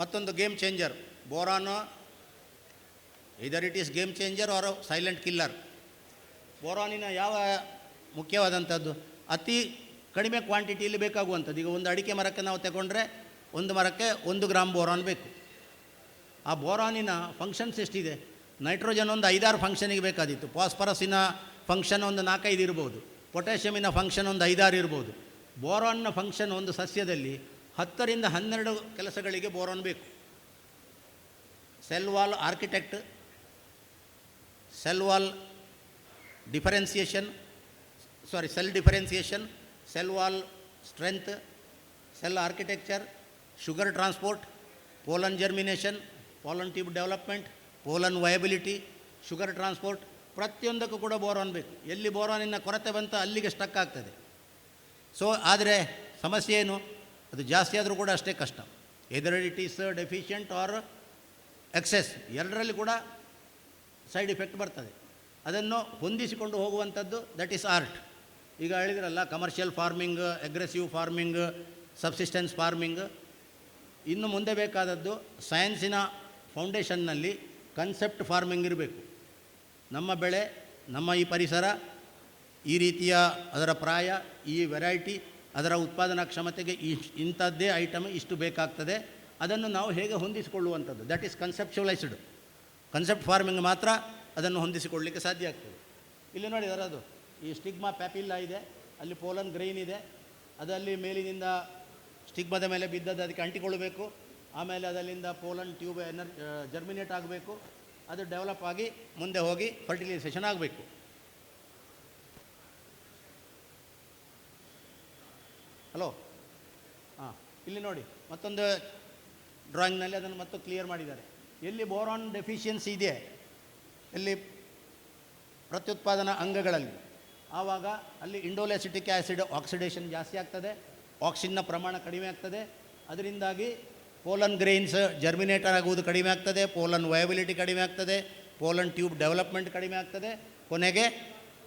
ಮತ್ತೊಂದು game changer. Boron either it is game changer or silent killer ಬೋರಾನಿನ ಯಾವ ಮುಖ್ಯವಾದಂಥದ್ದು? ಅತಿ ಕಡಿಮೆ ಕ್ವಾಂಟಿಟಿಯಲ್ಲಿ ಬೇಕಾಗುವಂಥದ್ದು. ಈಗ ಒಂದು ಅಡಿಕೆ ಮರಕ್ಕೆ ನಾವು ತಗೊಂಡ್ರೆ ಒಂದು ಮರಕ್ಕೆ ಒಂದು ಗ್ರಾಮ್ ಬೋರಾನ್ ಬೇಕು. ಆ ಬೋರಾನಿನ ಫಂಕ್ಷನ್ಸ್ ಎಷ್ಟಿದೆ? ನೈಟ್ರೋಜನ್ ಒಂದು ಐದಾರು ಫಂಕ್ಷನಿಗೆ ಬೇಕಾದಿತ್ತು ಫಾಸ್ಫರಸ್ಸಿನ ಫಂಕ್ಷನ್ ಒಂದು ನಾಲ್ಕೈದು ಇರ್ಬೋದು. ಪೊಟ್ಯಾಷಿಯಮಿನ ಫಂಕ್ಷನ್ ಒಂದು ಐದಾರು ಇರ್ಬೋದು. ಬೋರಾನ್ನ ಫಂಕ್ಷನ್ ಒಂದು ಸಸ್ಯದಲ್ಲಿ ಹತ್ತರಿಂದ ಹನ್ನೆರಡು ಕೆಲಸಗಳಿಗೆ ಬೋರಾನ್ ಬೇಕು. Cell wall architect cell wall differentiation, sorry, cell differentiation cell wall strength, cell architecture, sugar transport, pollen germination, pollen tube development, pollen viability, sugar transport, ಪ್ರತಿಯೊಂದಕ್ಕೂ ಕೂಡ ಬೋರಾನ್ ಬೇಕು. ಎಲ್ಲಿ ಬೋರಾನಿನ ಕೊರತೆ ಬಂತ ಅಲ್ಲಿಗೆ ಸ್ಟಕ್ ಆಗ್ತದೆ. ಸೊ, ಆದರೆ ಸಮಸ್ಯೆ ಏನು? ಅದು ಜಾಸ್ತಿ ಆದರೂ ಕೂಡ ಅಷ್ಟೇ ಕಷ್ಟ. Either it is deficient or excess ಎರಡರಲ್ಲಿ ಕೂಡ ಸೈಡ್ ಇಫೆಕ್ಟ್ ಬರ್ತದೆ. ಅದನ್ನು ಹೊಂದಿಸಿಕೊಂಡು ಹೋಗುವಂಥದ್ದು ದಟ್ ಈಸ್ ಆರ್ಟ್ ಈಗ ಹೇಳಿದ್ರಲ್ಲ commercial farming aggressive farming subsistence farming ಇನ್ನು ಮುಂದೆ ಬೇಕಾದದ್ದು ಸೈನ್ಸಿನ ಫೌಂಡೇಶನ್ನಲ್ಲಿ ಕನ್ಸೆಪ್ಟ್ ಫಾರ್ಮಿಂಗ್ ಇರಬೇಕು. ನಮ್ಮ ಬೆಳೆ, ನಮ್ಮ ಈ ಪರಿಸರ, ಈ ರೀತಿಯ ಅದರ ಪ್ರಾಯ, ಈ ವೆರೈಟಿ ಅದರ ಉತ್ಪಾದನಾ ಕ್ಷಮತೆಗೆ ಇಷ್ಟು ಇಂಥದ್ದೇ ಐಟಮ್ ಇಷ್ಟು ಬೇಕಾಗ್ತದೆ. ಅದನ್ನು ನಾವು ಹೇಗೆ ಹೊಂದಿಸಿಕೊಳ್ಳುವಂಥದ್ದು? That is conceptualized concept farming ಮಾತ್ರ ಅದನ್ನು ಹೊಂದಿಸಿಕೊಳ್ಳಲಿಕ್ಕೆ ಸಾಧ್ಯ ಆಗ್ತದೆ. ಇಲ್ಲಿ ನೋಡಿ ಅದು. ಈ ಸ್ಟಿಗ್ಮಾ ಪ್ಯಾಪಿಲ್ಲ ಇದೆ. ಅಲ್ಲಿ ಪೋಲನ್ ಗ್ರೈನ್ ಇದೆ. ಅದರಲ್ಲಿ ಮೇಲಿನಿಂದ ಸ್ಟಿಗ್ಮದ ಮೇಲೆ ಬಿದ್ದದ್ದು ಅದಕ್ಕೆ ಅಂಟಿಕೊಳ್ಳಬೇಕು. ಆಮೇಲೆ ಅದರಿಂದ ಪೋಲನ್ ಟ್ಯೂಬ್ ಎನರ್ ಜರ್ಮಿನೇಟ್ ಆಗಬೇಕು. ಅದು ಡೆವಲಪ್ ಆಗಿ ಮುಂದೆ ಹೋಗಿ ಫರ್ಟಿಲೈಸೇಷನ್ ಆಗಬೇಕು. ಹಲೋ ಹಾಂ, ಇಲ್ಲಿ ನೋಡಿ, ಮತ್ತೊಂದು ಡ್ರಾಯಿಂಗ್ನಲ್ಲಿ ಅದನ್ನು ಮತ್ತು ಕ್ಲಿಯರ್ ಮಾಡಿದ್ದಾರೆ. ಎಲ್ಲಿ ಬೋರಾನ್ ಡೆಫಿಷಿಯನ್ಸಿ ಇದೆ, ಎಲ್ಲಿ ಪ್ರತ್ಯುತ್ಪಾದನಾ ಅಂಗಗಳಲ್ಲಿ, ಆವಾಗ ಅಲ್ಲಿ ಇಂಡೋಲೆಸಿಟಿಕ್ ಆ್ಯಸಿಡ್ ಆಕ್ಸಿಡೇಷನ್ ಜಾಸ್ತಿ ಆಗ್ತದೆ ಆಕ್ಸಿಜನ್ನ ಪ್ರಮಾಣ ಕಡಿಮೆ ಆಗ್ತದೆ, ಅದರಿಂದಾಗಿ ಪೋಲನ್ ಗ್ರೈನ್ಸ್ ಜರ್ಮಿನೇಟರ್ ಆಗುವುದು ಕಡಿಮೆ ಆಗ್ತದೆ, ಪೋಲನ್ ವಯಬಿಲಿಟಿ ಕಡಿಮೆ ಆಗ್ತದೆ, ಪೋಲನ್ ಟ್ಯೂಬ್ ಡೆವಲಪ್ಮೆಂಟ್ ಕಡಿಮೆ ಆಗ್ತದೆ, ಕೊನೆಗೆ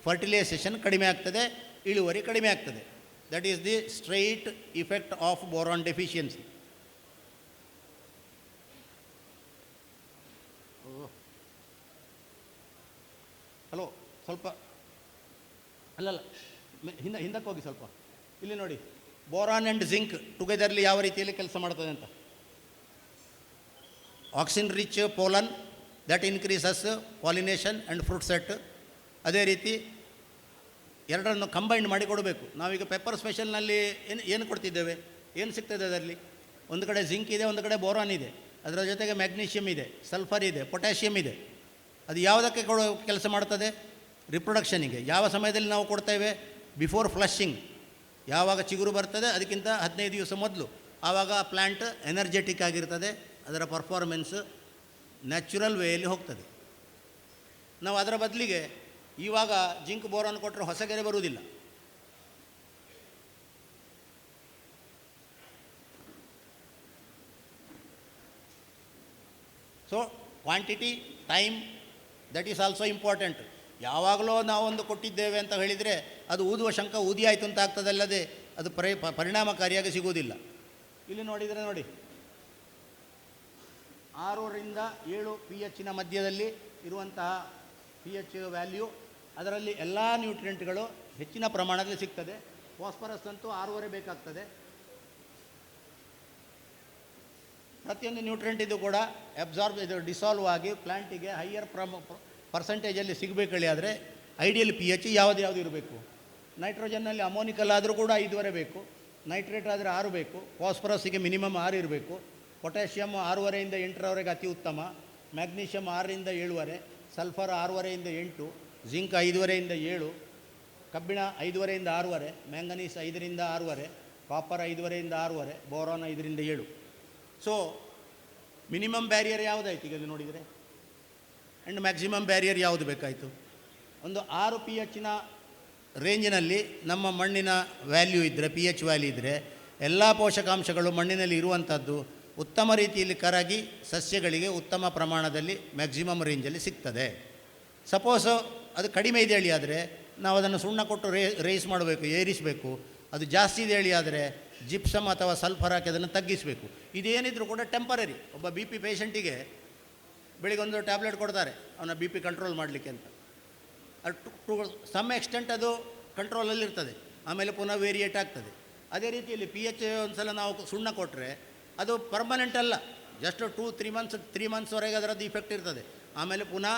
ಫರ್ಟಿಲೈಸೇಷನ್ ಕಡಿಮೆ ಆಗ್ತದೆ, ಇಳುವರಿ ಕಡಿಮೆ ಆಗ್ತದೆ. That is the straight effect of boron deficiency hello ಸ್ವಲ್ಪ. ಅಲ್ಲಲ್ಲ ಹಿಂದೆ ಹಿಂದಕ್ಕೆ ಹೋಗಿ ಸ್ವಲ್ಪ. ಇಲ್ಲಿ ನೋಡಿ ಬೋರಾನ್ ಆ್ಯಂಡ್ ಜಿಂಕ್ ಟುಗೆದರ್ಲಿ ಯಾವ ರೀತಿಯಲ್ಲಿ ಕೆಲಸ ಮಾಡ್ತದೆ ಅಂತ? Auxin rich pollen that increases pollination and fruit set ಅದೇ ರೀತಿ ಎರಡನ್ನು ಕಂಬೈಂಡ್ ಮಾಡಿ ಕೊಡಬೇಕು. ನಾವೀಗ ಪೆಪ್ಪರ್ ಸ್ಪೆಷಲ್ನಲ್ಲಿ ಏನು ಏನು ಕೊಡ್ತಿದ್ದೇವೆ? ಏನು ಸಿಗ್ತದೆ ಅದರಲ್ಲಿ? ಒಂದು ಕಡೆ ಜಿಂಕ್ ಇದೆ, ಒಂದು ಕಡೆ ಬೋರಾನ್ ಇದೆ. ಅದರ ಜೊತೆಗೆ ಮ್ಯಾಗ್ನೀಷಿಯಮ್ ಇದೆ ಸಲ್ಫರ್ ಇದೆ ಪೊಟ್ಯಾಷಿಯಮ್ ಇದೆ. ಅದು ಯಾವುದಕ್ಕೆ ಕೊಡೋ, ಕೆಲಸ ಮಾಡ್ತದೆ? ರಿಪ್ರೊಡಕ್ಷನಿಗೆ ಯಾವ ಸಮಯದಲ್ಲಿ ನಾವು ಕೊಡ್ತೇವೆ? ಬಿಫೋರ್ ಫ್ಲಶಿಂಗ್ ಯಾವಾಗ ಚಿಗುರು ಬರ್ತದೆ? ಅದಕ್ಕಿಂತ ಹದಿನೈದು ದಿವಸ ಮೊದಲು. ಆವಾಗ ಪ್ಲ್ಯಾಂಟ್ ಎನರ್ಜೆಟಿಕ್ ಆಗಿರ್ತದೆ. ಅದರ ಪರ್ಫಾರ್ಮೆನ್ಸ್ ನ್ಯಾಚುರಲ್ ವೇಯಲ್ಲಿ ಹೋಗ್ತದೆ. ನಾವು ಅದರ ಬದಲಿಗೆ ಇವಾಗ ಜಿಂಕ್ ಬೋರನ್ನು ಕೊಟ್ಟರೆ ಹೊಸ ಗೆರೆ ಬರುವುದಿಲ್ಲ. So quantity time that is also important ಯಾವಾಗಲೂ ನಾವೊಂದು ಕೊಟ್ಟಿದ್ದೇವೆ ಅಂತ ಹೇಳಿದರೆ ಅದು ಊದುವ ಶಂಕ ಊದಿ ಆಯಿತು ಅಂತ ಆಗ್ತದಲ್ಲದೆ ಅದು ಪರಿ ಪರಿಣಾಮಕಾರಿಯಾಗಿ ಸಿಗುವುದಿಲ್ಲ. ಇಲ್ಲಿ ನೋಡಿದರೆ ನೋಡಿ. ಆರರಿಂದ ಏಳು ಪಿ ಎಚ್ನ ಮಧ್ಯದಲ್ಲಿ ಇರುವಂತಹ ಪಿ ಎಚ್ ವ್ಯಾಲ್ಯೂ ಅದರಲ್ಲಿ ಎಲ್ಲ ನ್ಯೂಟ್ರಿಯೆಂಟ್ಗಳು ಹೆಚ್ಚಿನ ಪ್ರಮಾಣದಲ್ಲಿ ಸಿಗ್ತದೆ. ಫಾಸ್ಫರಸ್ ಅಂತೂ ಆರೂವರೆ ಬೇಕಾಗ್ತದೆ. ಪ್ರತಿಯೊಂದು ನ್ಯೂಟ್ರಿಯೆಂಟ್ ಇದು ಕೂಡ ಅಬ್ಸಾರ್ಬ್ ಇದು ಡಿಸಾಲ್ವ್ ಆಗಿ ಪ್ಲ್ಯಾಂಟಿಗೆ ಹೈಯರ್ ಪ್ರಮ ಪರ್ಸೆಂಟೇಜಲ್ಲಿ ಸಿಗಬೇಕಳಿ ಆದರೆ ಐಡಿಯಲ್ ಪಿ ಎಚ್ ಯಾವುದು ಯಾವುದು ಇರಬೇಕು. ನೈಟ್ರೋಜನ್ನಲ್ಲಿ ಅಮೋನಿಕಲ್ ಆದರೂ ಕೂಡ ಐದುವರೆ ಬೇಕು. ನೈಟ್ರೇಟ್ ಆದರೆ ಆರು ಬೇಕು. ಫಾಸ್ಫರಸ್ಸಿಗೆ ಮಿನಿಮಮ್ ಆರು ಇರಬೇಕು. ಪೊಟ್ಯಾಷಿಯಮ್ ಆರೂವರೆಯಿಂದ ಎಂಟರವರೆಗೆ ಅತಿ ಉತ್ತಮ. ಮ್ಯಾಗ್ನೀಷಿಯಮ್ ಆರರಿಂದ ಏಳುವರೆ. ಸಲ್ಫರ್ ಆರೂವರೆಯಿಂದ ಎಂಟು. ಜಿಂಕ್ ಐದುವರೆಯಿಂದ ಏಳು, ಕಬ್ಬಿಣ ಐದುವರೆಯಿಂದ ಆರೂವರೆ, ಮ್ಯಾಂಗನೀಸ್ ಐದರಿಂದ ಆರೂವರೆ ಕಾಪರ್ ಐದುವರೆಯಿಂದ ಆರೂವರೆ, ಬೋರಾನ್ ಐದರಿಂದ ಏಳು. ಸೊ ಮಿನಿಮಮ್ ಬ್ಯಾರಿಯರ್ ಯಾವುದಾಯ್ತು ಈಗ ನೋಡಿದರೆ? ಆ್ಯಂಡ್ ಮ್ಯಾಕ್ಸಿಮಮ್ ಬ್ಯಾರಿಯರ್ ಯಾವುದು ಬೇಕಾಯಿತು? ಒಂದು ಆರು ಪಿ ಎಚ್ನ ರೇಂಜಿನಲ್ಲಿ ನಮ್ಮ ಮಣ್ಣಿನ ವ್ಯಾಲ್ಯೂ ಇದ್ದರೆ ಪಿ ಎಚ್ ವ್ಯಾಲ್ಯೂ ಇದ್ದರೆ ಎಲ್ಲ ಪೋಷಕಾಂಶಗಳು ಮಣ್ಣಿನಲ್ಲಿ ಇರುವಂಥದ್ದು ಉತ್ತಮ ರೀತಿಯಲ್ಲಿ ಕರಗಿ ಸಸ್ಯಗಳಿಗೆ ಉತ್ತಮ ಪ್ರಮಾಣದಲ್ಲಿ ಮ್ಯಾಕ್ಸಿಮಮ್ ರೇಂಜಲ್ಲಿ ಸಿಗ್ತದೆ. ಸಪೋಸು ಅದು ಕಡಿಮೆ ಇದೆ ಹೇಳಿ ಆದರೆ ನಾವು ಅದನ್ನು ಸುಣ್ಣ ಕೊಟ್ಟು ರೇ ರೇಸ್ ಮಾಡಬೇಕು, ಏರಿಸಬೇಕು. ಅದು ಜಾಸ್ತಿ ಇದೆ ಹೇಳಿ ಆದರೆ ಜಿಪ್ಸಮ್ ಅಥವಾ ಸಲ್ಫರ್ ಹಾಕಿ ಅದನ್ನು ತಗ್ಗಿಸಬೇಕು. ಇದೇನಿದ್ರು ಕೂಡ ಟೆಂಪರರಿ ಒಬ್ಬ ಬಿ ಪಿ ಪೇಷಂಟಿಗೆ ಬೆಳಿಗ್ಗೆ ಒಂದು ಟ್ಯಾಬ್ಲೆಟ್ ಕೊಡ್ತಾರೆ, ಅವನ ಬಿ ಪಿ ಕಂಟ್ರೋಲ್ ಮಾಡಲಿಕ್ಕೆ ಅಂತ. ಅದು ಟು ಸಮ್ ಎಕ್ಸ್ಟೆಂಟ್ ಅದು ಕಂಟ್ರೋಲಲ್ಲಿರ್ತದೆ ಆಮೇಲೆ ಪುನಃ ವೇರಿಯೇಟ್ ಆಗ್ತದೆ. ಅದೇ ರೀತಿಯಲ್ಲಿ ಪಿ ಎಚ್ ಒಂದು ಸಲ ನಾವು ಸುಣ್ಣ ಕೊಟ್ಟರೆ ಅದು ಪರ್ಮನೆಂಟ್ ಅಲ್ಲ. Just two three months three ಮಂತ್ಸ್ವರೆಗೆ ಅದರದ್ದು ಇಫೆಕ್ಟ್ ಇರ್ತದೆ. ಆಮೇಲೆ ಪುನಃ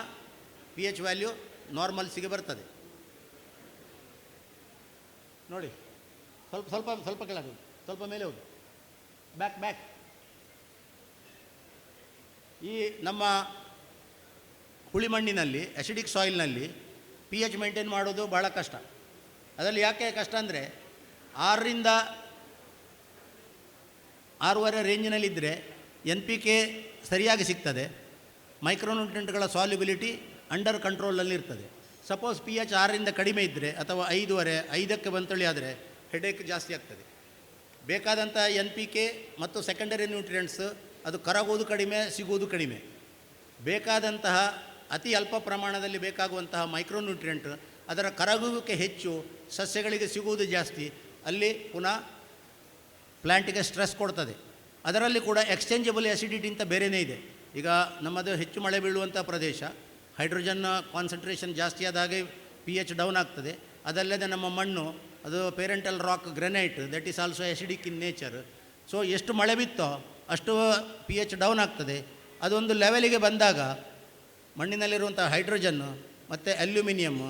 ಪಿ ಎಚ್ ವ್ಯಾಲ್ಯೂ ನಾರ್ಮಲ್ಸಿಗೆ ಬರ್ತದೆ. ನೋಡಿ, ಸ್ವಲ್ಪ ಸ್ವಲ್ಪ ಸ್ವಲ್ಪ ಕೆಳಗೆ ಸ್ವಲ್ಪ ಮೇಲೆ ಹೋಗಿ. ಬ್ಯಾಕ್ ಬ್ಯಾಕ್ ಈ ನಮ್ಮ ಹುಳಿ ಮಣ್ಣಿನಲ್ಲಿ ಅಸಿಡಿಕ್ ಸಾಯಿಲ್ನಲ್ಲಿ ಪಿ ಎಚ್ ಮೇಂಟೈನ್ ಮಾಡೋದು ಭಾಳ ಕಷ್ಟ. ಅದರಲ್ಲಿ ಯಾಕೆ ಕಷ್ಟ ಅಂದರೆ, ಆರರಿಂದ ಆರೂವರೆ ರೇಂಜಿನಲ್ಲಿದ್ದರೆ ಎನ್ ಪಿ ಕೆ ಸರಿಯಾಗಿ ಸಿಗ್ತದೆ. ಮೈಕ್ರೋನ್ಯೂಟ್ರೆಂಟ್ಗಳ ಸಾಲ್ಯುಬಿಲಿಟಿ ಅಂಡರ್ ಕಂಟ್ರೋಲಲ್ಲಿ ಇರ್ತದೆ. ಸಪೋಸ್ ಪಿ ಎಚ್ ಆರರಿಂದ ಕಡಿಮೆ ಇದ್ದರೆ ಅಥವಾ ಐದೂವರೆ, ಐದಕ್ಕೆ ಬಂತಳಿ ಆದರೆ ಹೆಡೇಕ್ ಜಾಸ್ತಿ ಆಗ್ತದೆ. ಬೇಕಾದಂಥ ಎನ್ ಪಿ ಕೆ ಮತ್ತು ಸೆಕೆಂಡರಿ ನ್ಯೂಟ್ರಿಯೆಂಟ್ಸ್ ಅದು ಕರಗೋದು ಕಡಿಮೆ, ಸಿಗೋದು ಕಡಿಮೆ. ಬೇಕಾದಂತಹ ಅತಿ ಅಲ್ಪ ಪ್ರಮಾಣದಲ್ಲಿ ಬೇಕಾಗುವಂತಹ ಮೈಕ್ರೋನ್ಯೂಟ್ರಿಯೆಂಟ್ ಅದರ ಕರಗುವಿಕೆ ಹೆಚ್ಚು, ಸಸ್ಯಗಳಿಗೆ ಸಿಗುವುದು ಜಾಸ್ತಿ, ಅಲ್ಲಿ ಪುನಃ ಪ್ಲ್ಯಾಂಟಿಗೆ ಸ್ಟ್ರೆಸ್ ಕೊಡ್ತದೆ. ಅದರಲ್ಲಿ ಕೂಡ ಎಕ್ಸ್ಚೇಂಜಬಲ್ ಆ್ಯಸಿಡಿಟಿ ಅಂತ ಬೇರೆಯೇ ಇದೆ. ಈಗ ನಮ್ಮದು ಹೆಚ್ಚು ಮಳೆ ಬೀಳುವಂಥ ಪ್ರದೇಶ ಹೈಡ್ರೋಜನ್ ಕಾನ್ಸಂಟ್ರೇಷನ್ ಜಾಸ್ತಿ ಆದಾಗೆ ಪಿ ಎಚ್ ಡೌನ್ ಆಗ್ತದೆ. ಅದಲ್ಲದೆ ನಮ್ಮ ಮಣ್ಣು, ಅದು parental rock granite that is also acidic in nature so ಎಷ್ಟು ಮಳೆ ಬಿತ್ತೋ ಅಷ್ಟು ಪಿ ಎಚ್ ಡೌನ್ ಆಗ್ತದೆ. ಅದೊಂದು ಲೆವೆಲಿಗೆ ಬಂದಾಗ ಮಣ್ಣಿನಲ್ಲಿರುವಂಥ ಹೈಡ್ರೋಜನ್ನು ಮತ್ತು ಅಲ್ಯೂಮಿನಿಯಮ್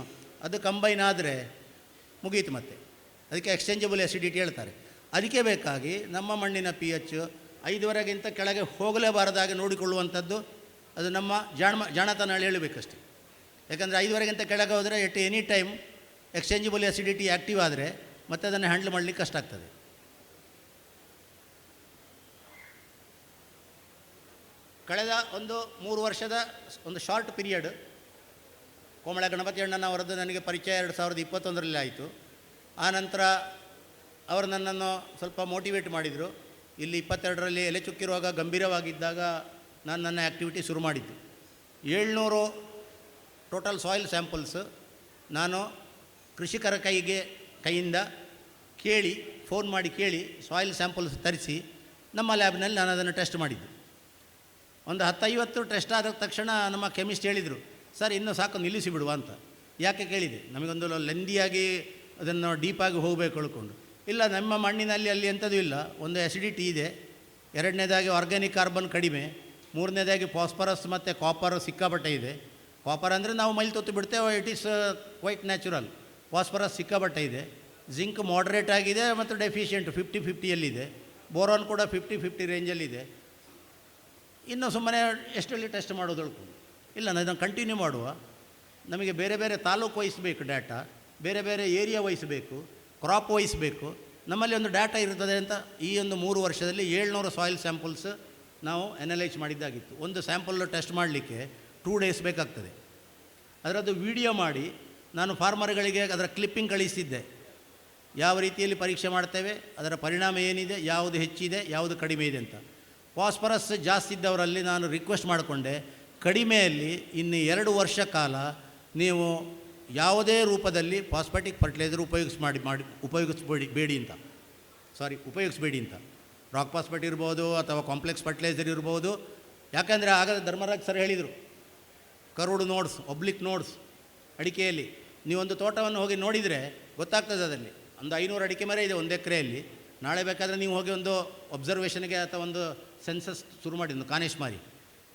ಅದು ಕಂಬೈನ್ ಆದರೆ ಮುಗೀತು ಮತ್ತೆ. ಅದಕ್ಕೆ ಎಕ್ಸ್ಚೇಂಜಬಲ್ ಎಸಿಡಿಟಿ ಹೇಳ್ತಾರೆ. ಅದಕ್ಕೆ ಬೇಕಾಗಿ ನಮ್ಮ ಮಣ್ಣಿನ ಪಿ ಎಚ್ ಐದುವರೆಗಿಂತ ಕೆಳಗೆ ಹೋಗಲೇಬಾರದಾಗಿ ನೋಡಿಕೊಳ್ಳುವಂಥದ್ದು ಅದು ನಮ್ಮ ಜಾಣ ಜಾಣತನ ಹೇಳಬೇಕಷ್ಟೆ. ಯಾಕಂದರೆ ಐದುವರೆಗಿಂತ ಕೆಳಗೆ ಹೋದರೆ at any time exchangeable acidity active ಆದರೆ ಮತ್ತೆ ಅದನ್ನು ಹ್ಯಾಂಡಲ್ ಮಾಡಲಿಕ್ಕೆ ಕಷ್ಟ ಆಗ್ತದೆ. ಕಳೆದ ಒಂದು ಮೂರು ವರ್ಷದ ಒಂದು ಶಾರ್ಟ್ ಪೀರಿಯಡ್ ಕೋಮಳ ಗಣಪತಿ ಅಣ್ಣನವರದ್ದು ನನಗೆ ಪರಿಚಯ ಎರಡು ಸಾವಿರದ ಇಪ್ಪತ್ತೊಂದರಲ್ಲಿ ಆಯಿತು. ಆ ನಂತರ ಅವರು ನನ್ನನ್ನು ಸ್ವಲ್ಪ ಮೋಟಿವೇಟ್ ಮಾಡಿದರು. ಇಲ್ಲಿ ಇಪ್ಪತ್ತೆರಡರಲ್ಲಿ ಎಲೆ ಚುಕ್ಕಿರುವಾಗ ಗಂಭೀರವಾಗಿದ್ದಾಗ ನಾನು ನನ್ನ ಆ್ಯಕ್ಟಿವಿಟಿ ಶುರು ಮಾಡಿದ್ದು. ಏಳ್ನೂರು ಟೋಟಲ್ ಸಾಯಿಲ್ ಸ್ಯಾಂಪಲ್ಸ್ ನಾನು ಕೃಷಿಕರ ಕೈಗೆ ಕೈಯಿಂದ ಕೇಳಿ ಫೋನ್ ಮಾಡಿ ಕೇಳಿ ಸಾಯಿಲ್ ಸ್ಯಾಂಪಲ್ಸ್ ತರಿಸಿ ನಮ್ಮ ಲ್ಯಾಬ್ನಲ್ಲಿ ನಾನು ಅದನ್ನು ಟೆಸ್ಟ್ ಮಾಡಿದ್ದು. ಒಂದು ಹತ್ತೈವತ್ತು ಟೆಸ್ಟ್ ಆದ ತಕ್ಷಣ ನಮ್ಮ ಕೆಮಿಸ್ಟ್ ಹೇಳಿದರು, ಸರ್, ಇನ್ನೂ ಸಾಕು, ನಿಲ್ಲಿಸಿ ಬಿಡುವ ಅಂತ. ಯಾಕೆ ಕೇಳಿದೆ? ನಮಗೊಂದು ಲೆಂದಿಯಾಗಿ ಅದನ್ನು ಡೀಪಾಗಿ ಹೋಗಬೇಕು ಹೇಳ್ಕೊಂಡು ಇಲ್ಲ, ನಮ್ಮ ಮಣ್ಣಿನಲ್ಲಿ ಅಲ್ಲಿ ಎಂಥದ್ದು ಇಲ್ಲ. ಒಂದು ಎಸಿಡಿಟಿ ಇದೆ. ಎರಡನೇದಾಗಿ ಆರ್ಗ್ಯಾನಿಕ್ ಕಾರ್ಬನ್ ಕಡಿಮೆ. ಮೂರನೇದಾಗಿ ಫಾಸ್ಫರಸ್ ಮತ್ತು ಕಾಪರ್ ಸಿಕ್ಕಾಬಟ್ಟೆ ಇದೆ. ಕಾಪರ್ ಅಂದರೆ ನಾವು ಮೈಲ್ ತೊತ್ತು ಬಿಡ್ತೇವೆ it is quite natural phosphorus ಸಿಕ್ಕಾಬಟ್ಟೆ ಇದೆ. ಜಿಂಕ್ ಮಾಡ್ರೇಟ್ ಆಗಿದೆ ಮತ್ತು ಡೆಫಿಷಿಯೆಂಟ್ ಫಿಫ್ಟಿ ಫಿಫ್ಟಿಯಲ್ಲಿದೆ ಬೋರಾನ್ ಕೂಡ ಫಿಫ್ಟಿ ಫಿಫ್ಟಿ ರೇಂಜಲ್ಲಿದೆ ಇನ್ನು ಸುಮ್ಮನೆ ಎಷ್ಟರಲ್ಲಿ ಟೆಸ್ಟ್ ಮಾಡೋದು ಹೇಳ್ಕೊಂಡು ಇಲ್ಲ, ನಾನು ಇದನ್ನು ಕಂಟಿನ್ಯೂ ಮಾಡುವ. ನಮಗೆ ಬೇರೆ ಬೇರೆ ತಾಲೂಕು ವಹಿಸಬೇಕು ಡಾಟಾ ಬೇರೆ ಬೇರೆ ಏರಿಯಾ ವಹಿಸಬೇಕು ಕ್ರಾಪ್ ವಹಿಸಬೇಕು. ನಮ್ಮಲ್ಲಿ ಒಂದು ಡಾಟಾ ಇರ್ತದೆ ಅಂತ ಈ ಒಂದು ಮೂರು ವರ್ಷದಲ್ಲಿ ಏಳ್ನೂರು ಸಾಯಿಲ್ ಸ್ಯಾಂಪಲ್ಸ್ ನಾವು ಅನಲೈಸ್ ಮಾಡಿದ್ದಾಗಿತ್ತು. ಒಂದು ಸ್ಯಾಂಪಲ್ ಟೆಸ್ಟ್ ಮಾಡಲಿಕ್ಕೆ ಟೂ ಡೇಸ್ ಬೇಕಾಗ್ತದೆ. ಅದರದ್ದು ವಿಡಿಯೋ ಮಾಡಿ, ನಾನು ಫಾರ್ಮರ್ಗಳಿಗೆ ಅದರ ಕ್ಲಿಪ್ಪಿಂಗ್ ಕಳಿಸಿದ್ದೆ. ಯಾವ ರೀತಿಯಲ್ಲಿ ಪರೀಕ್ಷೆ ಮಾಡ್ತೇವೆ, ಅದರ ಪರಿಣಾಮ ಏನಿದೆ, ಯಾವುದು ಹೆಚ್ಚಿದೆ, ಯಾವುದು ಕಡಿಮೆ ಇದೆ ಅಂತ. ಫಾಸ್ಫರಸ್ ಜಾಸ್ತಿ ಇದ್ದವರಲ್ಲಿ ನಾನು ರಿಕ್ವೆಸ್ಟ್ ಮಾಡಿಕೊಂಡೆ ಕಡಿಮೆಯಲ್ಲಿ ಇನ್ನು ಎರಡು ವರ್ಷ ಕಾಲ ನೀವು ಯಾವುದೇ ರೂಪದಲ್ಲಿ ಫಾಸ್ಫಾಟಿಕ್ ಫರ್ಟಿಲೈಸರ್ ಉಪಯೋಗಿಸ್ ಮಾಡಿ ಮಾಡಿ, ಉಪಯೋಗಿಸ್ಬೇಡಿ, ಬೇಡಿ ಅಂತ. ಸಾರಿ ಉಪಯೋಗಿಸ್ಬೇಡಿ ಅಂತ. ರಾಕ್ ಪಾಸ್ಪೆಟ್ ಇರ್ಬೋದು ಅಥವಾ ಕಾಂಪ್ಲೆಕ್ಸ್ ಫರ್ಟಿಲೈಸರ್ ಇರ್ಬೋದು. ಯಾಕಂದರೆ ಆಗ ಧರ್ಮರಾಜ್ ಸರ್ ಹೇಳಿದರು, ಕರುಡು ನೋಡ್ಸ್ ಒಬ್ಲಿಕ್ ನೋಡ್ಸ್ ಅಡಿಕೆಯಲ್ಲಿ. ನೀವೊಂದು ತೋಟವನ್ನು ಹೋಗಿ ನೋಡಿದರೆ ಗೊತ್ತಾಗ್ತದೆ ಅದರಲ್ಲಿ. ಒಂದು ಐನೂರು ಅಡಿಕೆ ಮರ ಇದೆ ಒಂದು ಎಕರೆಯಲ್ಲಿ. ನಾಳೆ ಬೇಕಾದರೆ ನೀವು ಹೋಗಿ ಒಂದು ಒಬ್ಸರ್ವೇಷನ್ಗೆ ಅಥವಾ ಒಂದು ಸೆನ್ಸಸ್ ಶುರು ಮಾಡಿ, ಒಂದು ಕಾನೇಶ್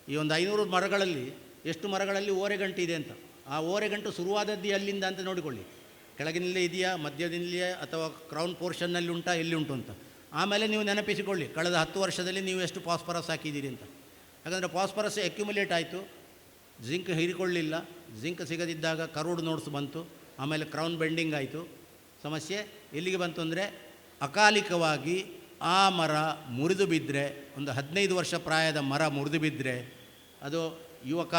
ಈ ಒಂದು ಐನೂರು ಮರಗಳಲ್ಲಿ ಎಷ್ಟು ಮರಗಳಲ್ಲಿ ಓರೆಗಂಟು ಇದೆ ಅಂತ. ಆ ಓರೆಗಂಟು ಶುರುವಾದದ್ದು ಅಲ್ಲಿಂದ ಅಂತ ನೋಡಿಕೊಳ್ಳಿ. ಕೆಳಗಿನಲ್ಲೇ ಇದೆಯಾ ಮಧ್ಯದಿಂದಲೇ ಅಥವಾ ಕ್ರೌನ್ ಪೋರ್ಷನ್ನಲ್ಲಿ ಉಂಟಾ, ಎಲ್ಲಿ ಉಂಟು ಅಂತ. ಆಮೇಲೆ ನೀವು ನೆನಪಿಸಿಕೊಳ್ಳಿ, ಕಳೆದ ಹತ್ತು ವರ್ಷದಲ್ಲಿ ನೀವು ಎಷ್ಟು ಫಾಸ್ಫರಸ್ ಹಾಕಿದ್ದೀರಿ ಅಂತ. ಯಾಕಂದರೆ ಫಾಸ್ಫರಸ್ ಅಕ್ಯುಮುಲೇಟ್ ಆಯಿತು, ಜಿಂಕ್ ಹೀರಿಕೊಳ್ಳಿಲ್ಲ, ಜಿಂಕ್ ಸಿಗದಿದ್ದಾಗ ಕರೋಡು ನೋಟ್ಸ್ ಬಂತು, ಆಮೇಲೆ ಕ್ರೌನ್ ಬೆಂಡಿಂಗ್ ಆಯಿತು. ಸಮಸ್ಯೆ, ಎಲ್ಲಿಗೆ ಬಂತು ಅಂದರೆ ಅಕಾಲಿಕವಾಗಿ ಆ ಮರ ಮುರಿದು ಬಿದ್ದರೆ ಒಂದು ಹದಿನೈದು ವರ್ಷ ಪ್ರಾಯದ ಮರ ಮುರಿದು ಬಿದ್ದರೆ ಅದು ಯುವಕ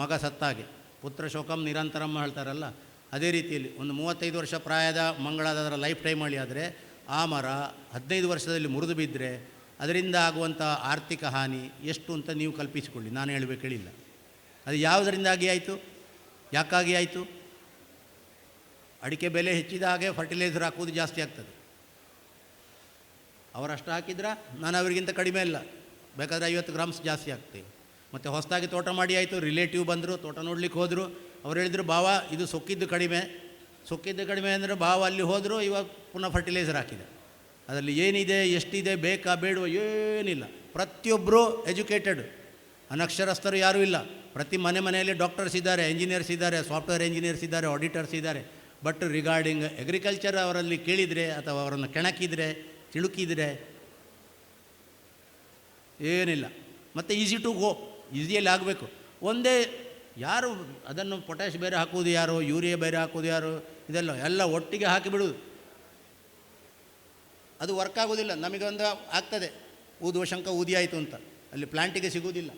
ಮಗ ಸತ್ತಾಗೆ. ಪುತ್ರ ಶೋಕಂ ನಿರಂತರಮ್ಮ ಹೇಳ್ತಾರಲ್ಲ, ಅದೇ ರೀತಿಯಲ್ಲಿ ಒಂದು ಮೂವತ್ತೈದು ವರ್ಷ ಪ್ರಾಯದ ಮಂಗಳಾದ ಅದರ ಲೈಫ್ ಟೈಮಲ್ಲಿ ಆದರೆ ಆ ಮರ ಹದಿನೈದು ವರ್ಷದಲ್ಲಿ ಮುರಿದು ಬಿದ್ದರೆ ಅದರಿಂದ ಆಗುವಂಥ ಆರ್ಥಿಕ ಹಾನಿ ಎಷ್ಟು ಅಂತ ನೀವು ಕಲ್ಪಿಸಿಕೊಳ್ಳಿ. ನಾನು ಹೇಳಬೇಕು ಹೇಳಿಲ್ಲ ಅದು ಯಾವುದರಿಂದಾಗಿ ಆಯಿತು? ಯಾಕಾಗಿ ಆಯಿತು? ಅಡಿಕೆ ಬೆಲೆ ಹೆಚ್ಚಿದ ಹಾಗೆ ಫರ್ಟಿಲೈಸರ್ ಹಾಕುವುದು ಜಾಸ್ತಿ ಆಗ್ತದೆ. ಅವರಷ್ಟು ಹಾಕಿದ್ರೆ ನಾನು ಅವರಿಗಿಂತ ಕಡಿಮೆ ಇಲ್ಲ ಬೇಕಾದರೆ ಐವತ್ತು ಗ್ರಾಮ್ಸ್ ಜಾಸ್ತಿ ಆಗ್ತದೆ ಮತ್ತು ಹೊಸದಾಗಿ ತೋಟ ಮಾಡಿ ಆಯಿತು ರಿಲೇಟಿವ್ ಬಂದರು, ತೋಟ ನೋಡ್ಲಿಕ್ಕೆ ಹೋದರು. ಅವ್ರು ಹೇಳಿದರು, ಬಾವ, ಇದು ಸೊಕ್ಕಿದ್ದು ಕಡಿಮೆ. ಸೊಕ್ಕಿದ್ದು ಕಡಿಮೆ ಅಂದರೆ ಭಾವ ಅಲ್ಲಿ ಹೋದರೂ ಇವಾಗ ಪುನಃ ಫರ್ಟಿಲೈಸರ್ ಹಾಕಿದೆ. ಅದರಲ್ಲಿ ಏನಿದೆ, ಎಷ್ಟಿದೆ, ಬೇಕಾ, ಬೇಡುವ, ಏನಿಲ್ಲ. ಪ್ರತಿಯೊಬ್ಬರು ಎಜುಕೇಟೆಡ್ ಅನಕ್ಷರಸ್ಥರು ಯಾರೂ ಇಲ್ಲ. ಪ್ರತಿ ಮನೆ ಮನೆಯಲ್ಲಿ ಡಾಕ್ಟರ್ಸ್ ಇದ್ದಾರೆ ಇಂಜಿನಿಯರ್ಸ್ ಇದ್ದಾರೆ ಸಾಫ್ಟ್ವೇರ್ ಇಂಜಿನಿಯರ್ಸ್ ಇದ್ದಾರೆ ಆಡಿಟರ್ಸ್ ಇದ್ದಾರೆ. ಬಟ್ ರಿಗಾರ್ಡಿಂಗ್ ಅಗ್ರಿಕಲ್ಚರ್ ಅವರಲ್ಲಿ ಕೇಳಿದರೆ ಅಥವಾ ಅವರನ್ನು ಕೆಣಕಿದರೆ, ತಿಳುಕಿದರೆ ಏನಿಲ್ಲ. ಮತ್ತು ಈಸಿ ಟು ಗೋ ಈಸಿಯಲ್ಲಿ ಆಗಬೇಕು. ಒಂದೇ ಯಾರು ಅದನ್ನು ಪೊಟ್ಯಾಶ್ ಬೇರೆ ಹಾಕುವುದು ಯಾರು? ಯೂರಿಯಾ ಬೇರೆ ಹಾಕೋದು ಯಾರು? ಇದೆಲ್ಲ ಎಲ್ಲ ಒಟ್ಟಿಗೆ ಹಾಕಿಬಿಡುವುದು ಅದು ವರ್ಕ್ ಆಗೋದಿಲ್ಲ ನಮಗೊಂದು ಆಗ್ತದೆ. ಊದುವ ಶಂಕ ಊದಿ ಆಯಿತು ಅಂತ. ಅಲ್ಲಿ ಪ್ಲ್ಯಾಂಟಿಗೆ ಸಿಗುವುದಿಲ್ಲ.